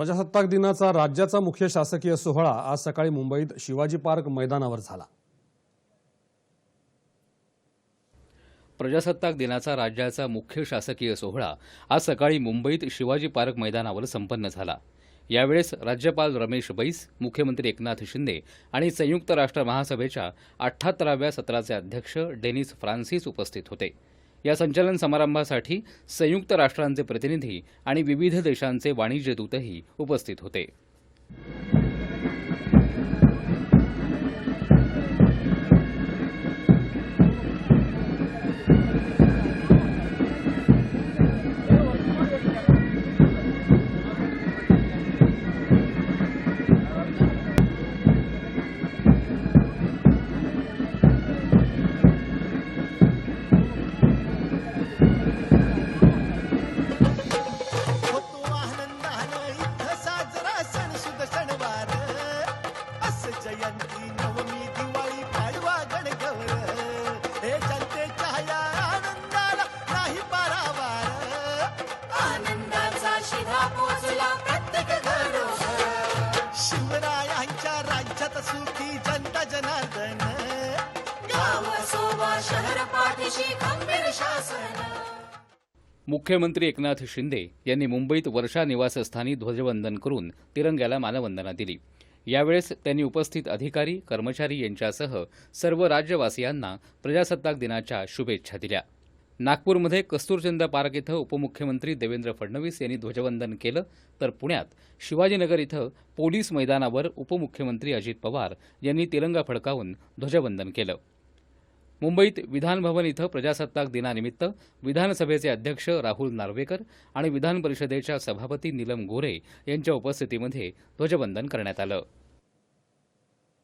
प्रजासत्ताक दिनाचा राज्याचा मुख्य शासकीय सोहळा आज सकाळी मुंबईत शिवाजी पार्क मैदानावर झाला. प्रजासत्ताक दिनाचा राज्याचा मुख्य शासकीय सोहळा आज सकाळी मुंबईत शिवाजी पार्क मैदानावर संपन्न झाला. यावेळेस राज्यपाल रमेश बैस मुख्यमंत्री एकनाथ शिंदे आणि संयुक्त राष्ट्र महासभेच्या अठ्ठाहत्तराव्या सत्राचे अध्यक्ष डेनिस फ्रान्सिस उपस्थित होते. या संचलन समारंभासाठी संयुक्त राष्ट्रांचे प्रतिनिधी आणि विविध देशांचे वाणिज्य दूतही उपस्थित होते. जयंती नवमी दिवाळी पाडवा गणगौर. हे जनतेच्या या आनंदाला नाही पारावार. आनंदाचा शिधा पोचला प्रत्येक घरोघर. शिवरायांच्या राज्यात सुखी जनता जनार्दन. गाव सोवा शहर पाठीशी खंबीर शासन. मुख्यमंत्री एकनाथ शिंदे यांनी मुंबईत वर्षा निवासस्थानी ध्वजवंदन करून तिरंग्याला मानवंदना दिली. यावेळेस त्यांनी उपस्थित अधिकारी कर्मचारी यांच्यासह सर्व राज्यवासियांना प्रजासत्ताक दिनाच्या शुभेच्छा दिल्या. नागपूरमध्ये कस्तुरचंद पार्क इथं उपमुख्यमंत्री देवेंद्र फडणवीस यांनी ध्वजवंदन केलं तर पुण्यात शिवाजीनगर इथं पोलीस मैदानावर उपमुख्यमंत्री अजित पवार यांनी तिरंगा फडकावून ध्वजवंदन केलं. मुंबईत विधानभवन इथं प्रजासत्ताक दिनानिमित्त विधानसभेचे अध्यक्ष राहुल नार्वेकर आणि विधान परिषदेच्या सभापती नीलम गोरे यांच्या उपस्थितीमध्ये ध्वजवंदन करण्यात आलं.